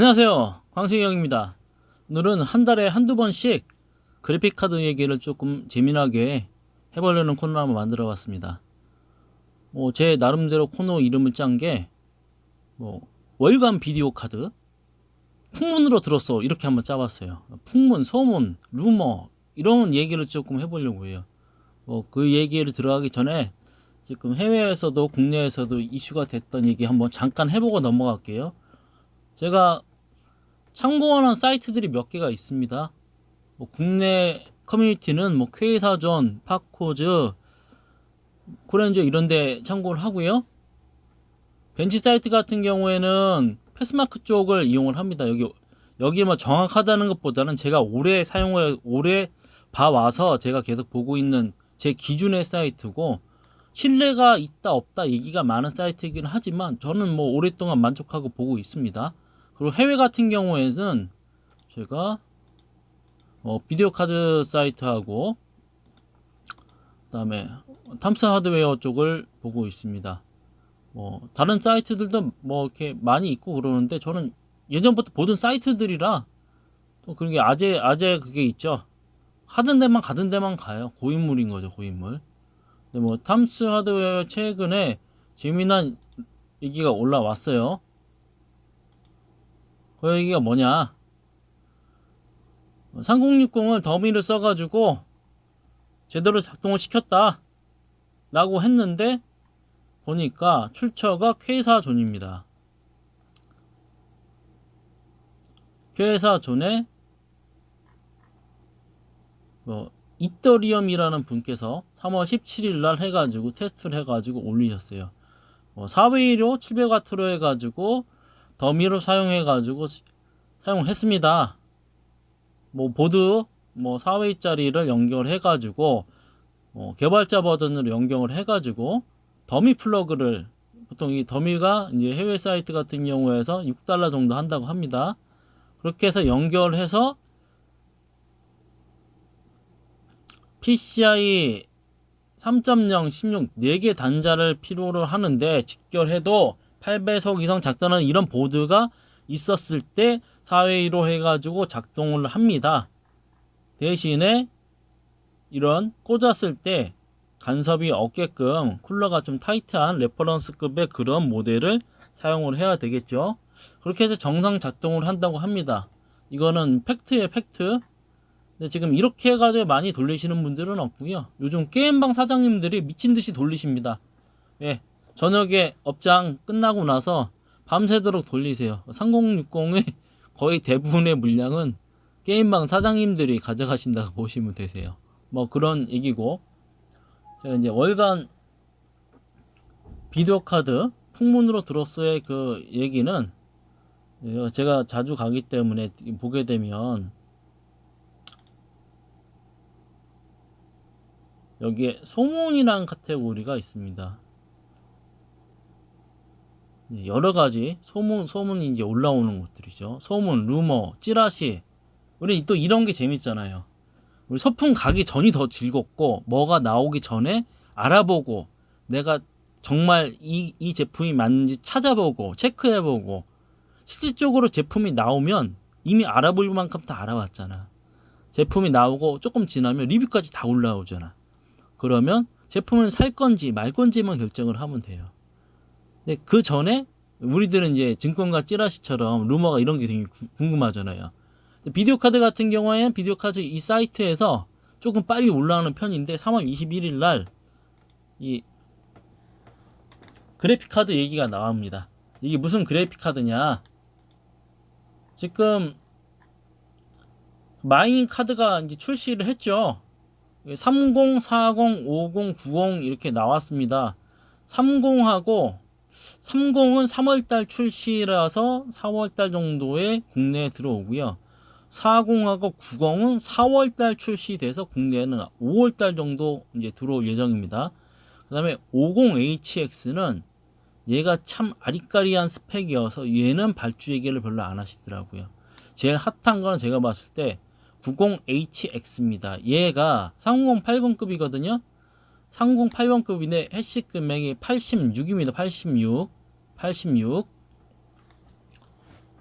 안녕하세요. 광승형입니다. 오늘은 한 달에 한두 번씩 그래픽카드 얘기를 조금 재미나게 해보려는 코너를 한번 만들어 봤습니다. 뭐, 제 나름대로 코너 이름을 짠 게, 뭐, 월간 비디오 카드, 풍문으로 들었어. 이렇게 한번 짜봤어요. 풍문, 소문, 루머, 이런 얘기를 조금 해보려고 해요. 뭐, 그 얘기를 들어가기 전에 지금 해외에서도 국내에서도 이슈가 됐던 얘기 한번 잠깐 해보고 넘어갈게요. 제가 참고하는 사이트들이 몇 개가 있습니다. 뭐 국내 커뮤니티는 뭐 퀘이사전, 파코즈, 코렌저 이런데 참고를 하고요. 벤치 사이트 같은 경우에는 패스마크 쪽을 이용을 합니다. 여기 여기 뭐 정확하다는 것보다는 제가 오래 사용을 오래 봐와서 제가 계속 보고 있는 제 기준의 사이트고 신뢰가 있다 없다 얘기가 많은 사이트이긴 하지만 저는 뭐 오랫동안 만족하고 보고 있습니다. 그리고 해외 같은 경우에는 제가 어, 비디오 카드 사이트하고 그 다음에 탐스 하드웨어 쪽을 보고 있습니다. 뭐 다른 사이트들도 뭐 이렇게 많이 있고 그러는데 저는 예전부터 보던 사이트들이라 또 그런 게 아재 아재 그게 있죠. 하던 데만 가던 데만 가요. 고인물인 거죠, 고인물. 근데 뭐 탐스 하드웨어 최근에 재미난 얘기가 올라왔어요. 그 얘기가 뭐냐? 3060을 더미를 써가지고 제대로 작동을 시켰다. 라고 했는데 보니까 출처가 퀘사존입니다. 퀘사존에 뭐 이더리움이라는 분께서 3월 17일 날 해가지고 테스트를 해가지고 올리셨어요. 뭐 4V1로 700W로 해가지고 더미로 사용해 가지고 사용했습니다. 뭐 보드 뭐 4회짜리를 연결해 가지고 어, 개발자 버전으로 연결을 해 가지고 더미 플러그를 보통 이 더미가 이제 해외 사이트 같은 경우에서 6달러 정도 한다고 합니다. 그렇게 해서 연결해서 PCI 3.0, 16 4개 단자를 필요로 하는데 직결해도 8배속 이상 작동하는 이런 보드가 있었을 때 4회 1호 해가지고 작동을 합니다. 대신에 이런 꽂았을 때 간섭이 없게끔 쿨러가 좀 타이트한 레퍼런스급의 그런 모델을 사용을 해야 되겠죠. 그렇게 해서 정상 작동을 한다고 합니다. 이거는 팩트의 팩트. 근데 지금 이렇게 해가지고 많이 돌리시는 분들은 없고요. 요즘 게임방 사장님들이 미친 듯이 돌리십니다. 예, 저녁에 업장 끝나고 나서 밤새도록 돌리세요. 3060의 거의 대부분의 물량은 게임방 사장님들이 가져가신다고 보시면 되세요. 뭐 그런 얘기고 제가 이제 월간 비디오 카드 풍문으로 들었어의 그 얘기는 제가 자주 가기 때문에 보게 되면 여기에 소문이라는 카테고리가 있습니다. 여러 가지 소문 소문이 이제 올라오는 것들이죠. 소문, 루머, 찌라시. 우리 또 이런 게 재밌잖아요. 우리 소풍 가기 전이 더 즐겁고 뭐가 나오기 전에 알아보고 내가 정말 이, 이 제품이 맞는지 찾아보고 체크해보고 실질적으로 제품이 나오면 이미 알아볼 만큼 다 알아봤잖아. 제품이 나오고 조금 지나면 리뷰까지 다 올라오잖아. 그러면 제품을 살 건지 말 건지만 결정을 하면 돼요. 근데 그 전에 우리들은 이제 증권가 찌라시처럼 루머가 이런 게 되게 구- 궁금하잖아요. 비디오 카드 같은 경우에는 비디오 카드 이 사이트에서 조금 빨리 올라오는 편인데 3월 21일 날 이 그래픽 카드 얘기가 나옵니다. 이게 무슨 그래픽 카드냐? 지금 마이닝 카드가 이제 출시를 했죠. 30, 40, 50, 90 이렇게 나왔습니다. 30하고 30은 3월달 출시라서 4월달 정도에 국내에 들어오고요. 40하고 90은 4월달 출시돼서 국내에는 5월달 정도 이제 들어올 예정입니다. 그 다음에 50HX는 얘가 참 아리까리한 스펙이어서 얘는 발주 얘기를 별로 안 하시더라고요. 제일 핫한 거는 제가 봤을 때 90HX입니다. 얘가 3080급이거든요. 3080급인데 해시 금액이 86입니다. 86. 86.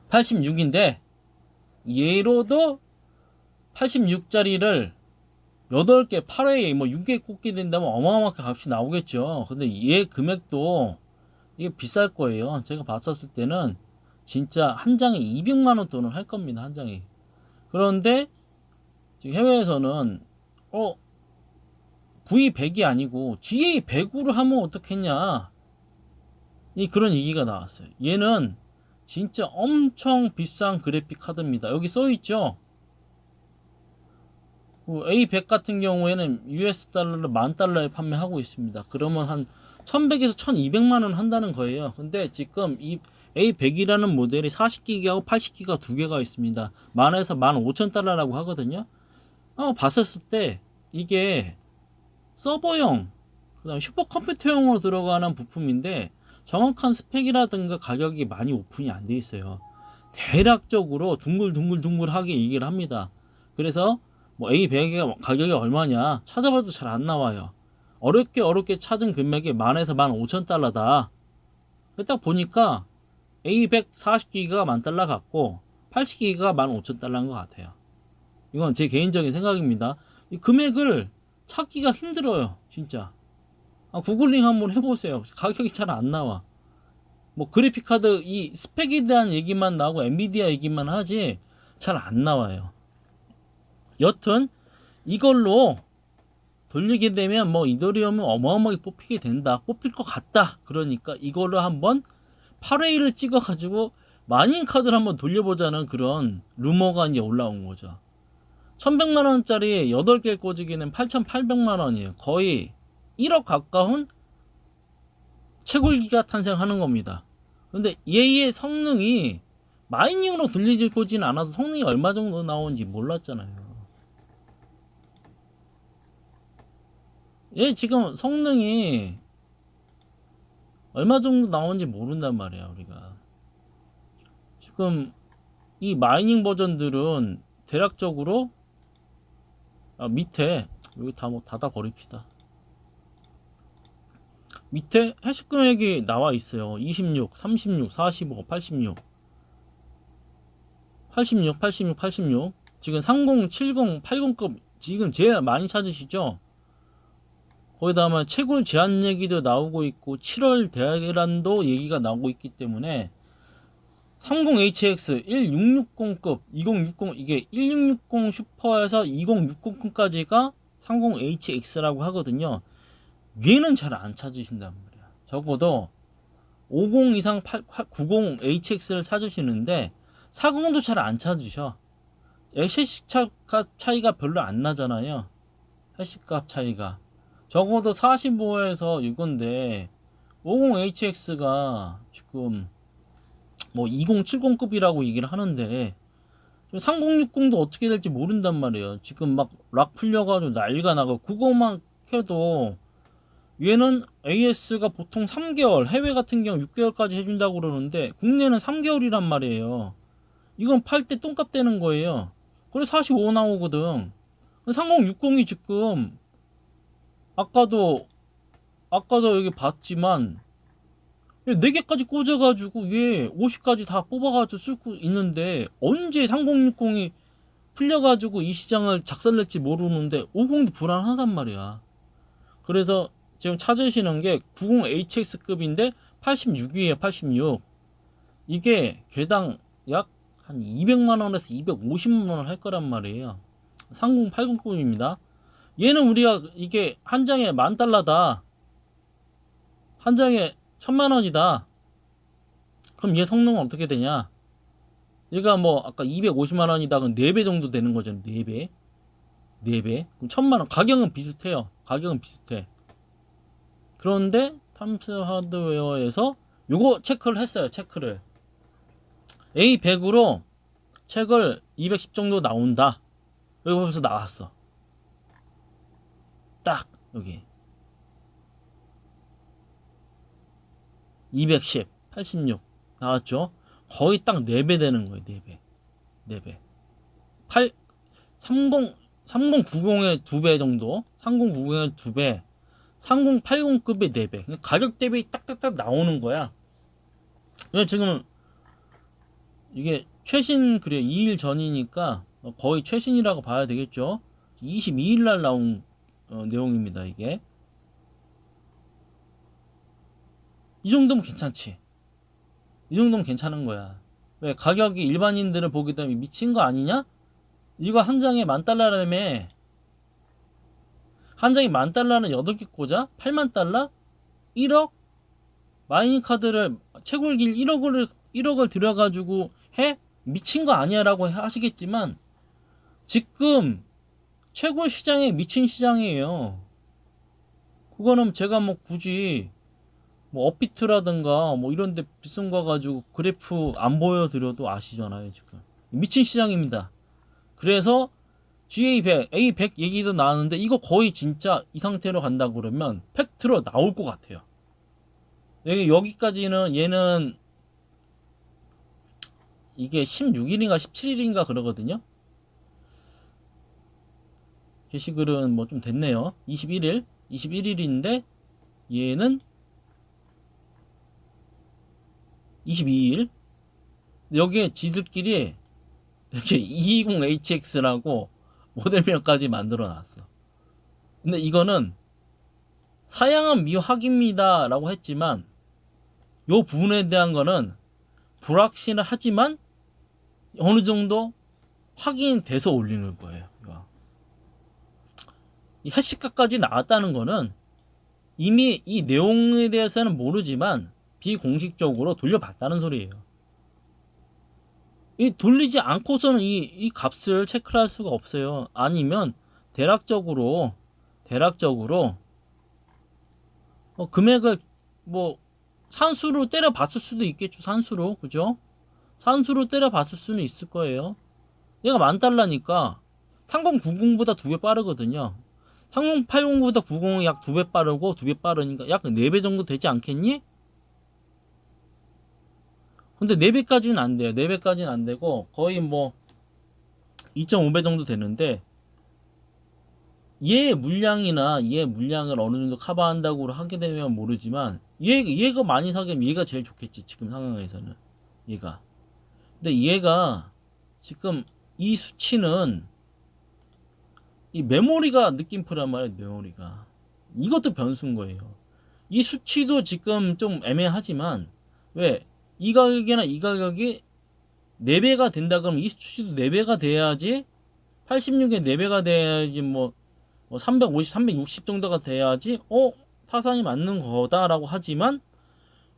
86인데 얘로도 86짜리를 8개, 8회에 뭐 6개 꽂게 된다면 어마어마하게 값이 나오겠죠. 근데 얘 금액도 이게 비쌀 거예요. 제가 봤었을 때는 진짜 한 장에 200만 원 돈을 할 겁니다. 한 장에. 그런데 지금 해외에서는 어 V100이 아니고 GA100으로 하면 어떻겠냐. 이 그런 얘기가 나왔어요. 얘는 진짜 엄청 비싼 그래픽 카드입니다. 여기 써 있죠. 그 A100 같은 경우에는 US 달러로 만 달러에 판매하고 있습니다. 그러면 한 1100에서 1200만 원 한다는 거예요. 근데 지금 이 A100이라는 모델이 40기가하고 80기가 두 개가 있습니다. 만에서 15,000달러라고 하거든요. 어, 봤었을 때 이게 서버용, 그다음에 슈퍼컴퓨터용으로 들어가는 부품인데 정확한 스펙이라든가 가격이 많이 오픈이 안 돼 있어요. 대략적으로 둥글둥글둥글하게 얘기를 합니다. 그래서 뭐 A100의 가격이 얼마냐 찾아봐도 잘 안 나와요. 어렵게 어렵게 찾은 금액이 만에서 만 오천 달러다. 딱 보니까 A100 40기가 만 달러 같고 80기가 만 오천 달러인 것 같아요. 이건 제 개인적인 생각입니다. 이 금액을 찾기가 힘들어요, 진짜. 아, 구글링 한번 해보세요. 가격이 잘 안 나와. 뭐 그래픽 카드 이 스펙에 대한 얘기만 나오고 엔비디아 얘기만 하지 잘 안 나와요. 여튼 이걸로 돌리게 되면 뭐 이더리움은 어마어마하게 뽑히게 된다. 뽑힐 것 같다. 그러니까 이걸로 한번 8회를 찍어가지고 마닌 카드를 한번 돌려보자는 그런 루머가 이제 올라온 거죠. 1100만 원짜리 8개 꽂기는 8800만 원이에요. 거의 1억 가까운 채굴기가 탄생하는 겁니다. 근데 얘의 성능이 마이닝으로 돌리지보진 않아서 성능이 얼마 정도 나오는지 몰랐잖아요. 얘 지금 성능이 얼마 정도 나오는지 모른단 말이야 우리가 지금 이 마이닝 버전들은 대략적으로 아, 밑에. 여기 다 뭐 닫아 버립시다. 밑에 해시 금액이 나와 있어요. 26, 36, 45, 86 86, 86, 86 지금 30, 70, 80급 지금 제일 많이 찾으시죠? 거기다가 채굴 제한 얘기도 나오고 있고 7월 대란도 얘기가 나오고 있기 때문에 30HX 1660급 2060 이게 1660 슈퍼에서 2060급까지가 30HX라고 하거든요. 얘는 잘 안 찾으신단 말이야. 적어도 50 이상 8, 90HX를 찾으시는데 40도 잘 안 찾으셔. 해시값 차이가 별로 안 나잖아요. 해시값 차이가. 적어도 45에서 이건데 50HX가 지금 뭐 2070급이라고 얘기를 하는데 3060도 어떻게 될지 모른단 말이에요. 지금 막 락 풀려가지고 난리가 나고 그거만 켜도 얘는 AS가 보통 3개월, 해외 같은 경우 6개월까지 해준다고 그러는데 국내는 3개월이란 말이에요. 이건 팔 때 똥값 되는 거예요. 그래 45 나오거든. 3060이 지금 아까도 아까도 여기 봤지만 4개까지 꽂아가지고 위에 50까지 다 뽑아가지고 쓸고 있는데 언제 3060이 풀려가지고 이 시장을 작살낼지 모르는데 50도 불안하단 말이야. 그래서 지금 찾으시는 게 90HX급인데 86이에요, 86. 이게 개당 약 한 200만원에서 250만원 할 거란 말이에요. 3080급입니다. 얘는 우리가 이게 한 장에 만 달러다. 한 장에 천만 원이다. 그럼 얘 성능은 어떻게 되냐? 얘가 뭐 아까 250만 원이다. 그럼 4배 정도 되는 거죠. 4배. 4배. 그럼 천만 원. 가격은 비슷해요. 가격은 비슷해. 그런데 탐스 하드웨어에서 요거 체크를 했어요. 체크를. A100으로 책을 210 정도 나온다. 여기 보면서 나왔어. 딱 여기 210, 86 나왔죠? 거의 딱 4배 되는 거예요. 4배. 4배. 8 30 3090의 2배 정도, 3090의 2배, 3080급의 4배. 가격 대비 딱딱딱 나오는 거야. 그래서 지금 이게 최신 그래 2일 전이니까 거의 최신이라고 봐야 되겠죠. 22일 날 나온 어, 내용입니다. 이게 이 정도면 괜찮지. 이 정도면 괜찮은 거야. 왜 가격이 일반인들은 보기 때문에 미친 거 아니냐? 이거 한 장에 만 달러라며 한 장에 만 달러는 8개 꽂아? 8만 달러? 1억? 마이닝 카드를 채굴길 1억을 1억을 들여가지고 해? 미친 거 아니야라고 하시겠지만 지금 최고 시장에 미친 시장이에요. 그거는 제가 뭐 굳이 뭐 업비트라든가 뭐 이런 데 비싼 거 가지고 그래프 안 보여드려도 아시잖아요, 지금. 미친 시장입니다. 그래서 GA100, A100 얘기도 나왔는데 이거 거의 진짜 이 상태로 간다 그러면 팩트로 나올 것 같아요. 여기 여기까지는 얘는 이게 16일인가 17일인가 그러거든요. 게시글은 뭐 좀 됐네요. 21일, 21일인데 얘는 22일. 여기에 지들끼리 이렇게 220HX라고 모델명까지 만들어 놨어. 근데 이거는 사양은 미확입니다. 라고 했지만 요 부분에 대한 거는 불확실은 하지만 어느 정도 확인돼서 올리는 거예요. 이 해시가까지 나왔다는 거는 이미 이 내용에 대해서는 모르지만 비공식적으로 돌려봤다는 소리예요. 이 돌리지 않고서는 이, 이 값을 체크를 할 수가 없어요. 아니면 대략적으로 대략적으로 어, 금액을 뭐 산수로 때려 봤을 수도 있겠죠. 산수로 그죠? 산수로 때려 봤을 수는 있을 거예요. 얘가 만 달러니까 3090보다 두 배 빠르거든요. 3080보다 90이 약 두 배 빠르고 두 배 빠르니까 약 4배 정도 되지 않겠니? 근데 4배까지는 안 돼요. 4배까지는 안 되고 거의 뭐 2.5배 정도 되는데 얘 물량이나 얘 물량을 어느 정도 커버한다고 하게 되면 모르지만 얘 얘가 많이 사기면 얘가 제일 좋겠지 지금 상황에서는. 얘가. 근데 얘가 지금 이 수치는 이 메모리가 느낌표란 말이에요 메모리가. 이것도 변수인 거예요. 이 수치도 지금 좀 애매하지만 왜 이 가격이나 이 가격이 4배가 된다 그러면 이 수치도 4배가 돼야지 86에 4배가 돼야지 뭐, 뭐 350, 360 정도가 돼야지 어 타산이 맞는 거다라고 하지만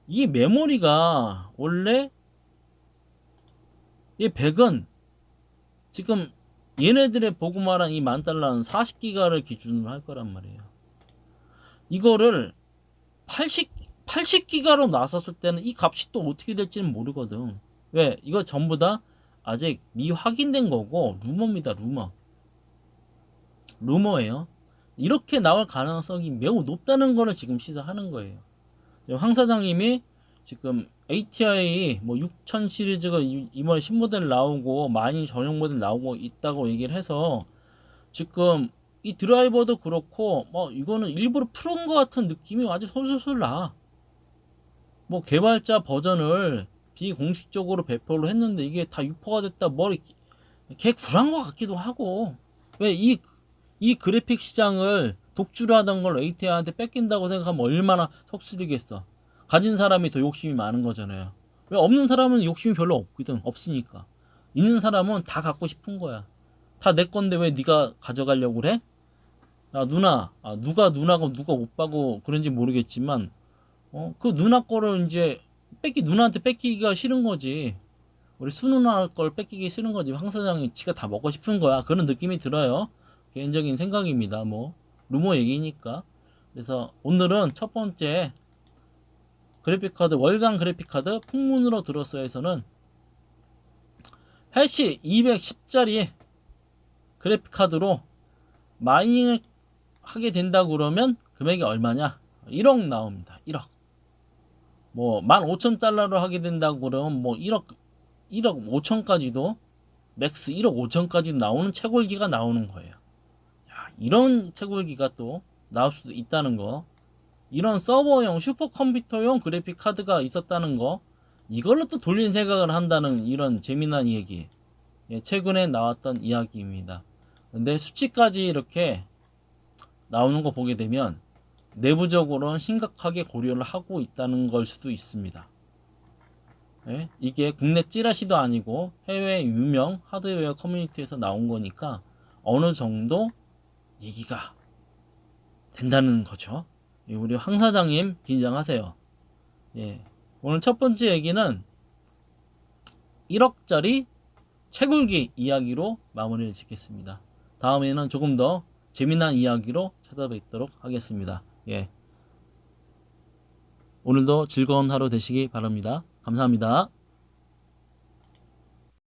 이 메모리가 원래 이 100은 지금 얘네들의 보고 말한 이 만 달러는 40기가를 기준으로 할 거란 말이에요. 이거를 80 80기가로 나섰을 때는 이 값이 또 어떻게 될지는 모르거든. 왜? 이거 전부 다 아직 미확인된 거고 루머입니다. 루머. 루머예요. 이렇게 나올 가능성이 매우 높다는 거를 지금 시사하는 거예요. 황 사장님이 지금 ATI 뭐6000 시리즈가 이- 이번에 신모델 나오고 많이 전용 모델 나오고 있다고 얘기를 해서 지금 이 드라이버도 그렇고 뭐 이거는 일부러 풀은 것 같은 느낌이 아주 솔솔솔 나. 뭐 개발자 버전을 비공식적으로 배포를 했는데 이게 다 유포가 됐다 머리 개 굴한 것 같기도 하고 왜 이 이 그래픽 시장을 독주를 하던 걸 ATI한테 뺏긴다고 생각하면 얼마나 속쓰리겠어. 가진 사람이 더 욕심이 많은 거잖아요. 왜 없는 사람은 욕심이 별로 없거든. 없으니까. 있는 사람은 다 갖고 싶은 거야. 다 내 건데 왜 네가 가져가려고 그래? 야 누나, 아, 누가 누나고 누가 오빠고 그런지 모르겠지만 어, 그 누나 거를 이제 뺏기 누나한테 뺏기기가 싫은 거지. 우리 수누나 걸 뺏기기 싫은 거지. 황 사장이 지가 다 먹고 싶은 거야. 그런 느낌이 들어요. 개인적인 생각입니다. 뭐 루머 얘기니까. 그래서 오늘은 첫 번째 그래픽카드 월간 그래픽카드 풍문으로 들었어에서는 해시 210짜리 그래픽카드로 마이닝을 하게 된다 그러면 금액이 얼마냐? 1억 나옵니다. 1억. 뭐 15,000달러로 하게 된다고 그러면 뭐 1억 1억 5천까지도 맥스 1억 5천까지 나오는 채굴기가 나오는 거예요. 야, 이런 채굴기가 또 나올 수도 있다는 거. 이런 서버용 슈퍼컴퓨터용 그래픽 카드가 있었다는 거. 이걸로 또 돌린 생각을 한다는 이런 재미난 얘기. 예, 최근에 나왔던 이야기입니다. 근데 수치까지 이렇게 나오는 거 보게 되면 내부적으로는 심각하게 고려를 하고 있다는 걸 수도 있습니다. 예? 이게 국내 찌라시도 아니고 해외 유명 하드웨어 커뮤니티에서 나온 거니까 어느 정도 얘기가 된다는 거죠. 예, 우리 황 사장님 긴장하세요. 예. 오늘 첫 번째 얘기는 1억짜리 채굴기 이야기로 마무리를 짓겠습니다. 다음에는 조금 더 재미난 이야기로 찾아뵙도록 하겠습니다. 예. 오늘도 즐거운 하루 되시기 바랍니다. 감사합니다.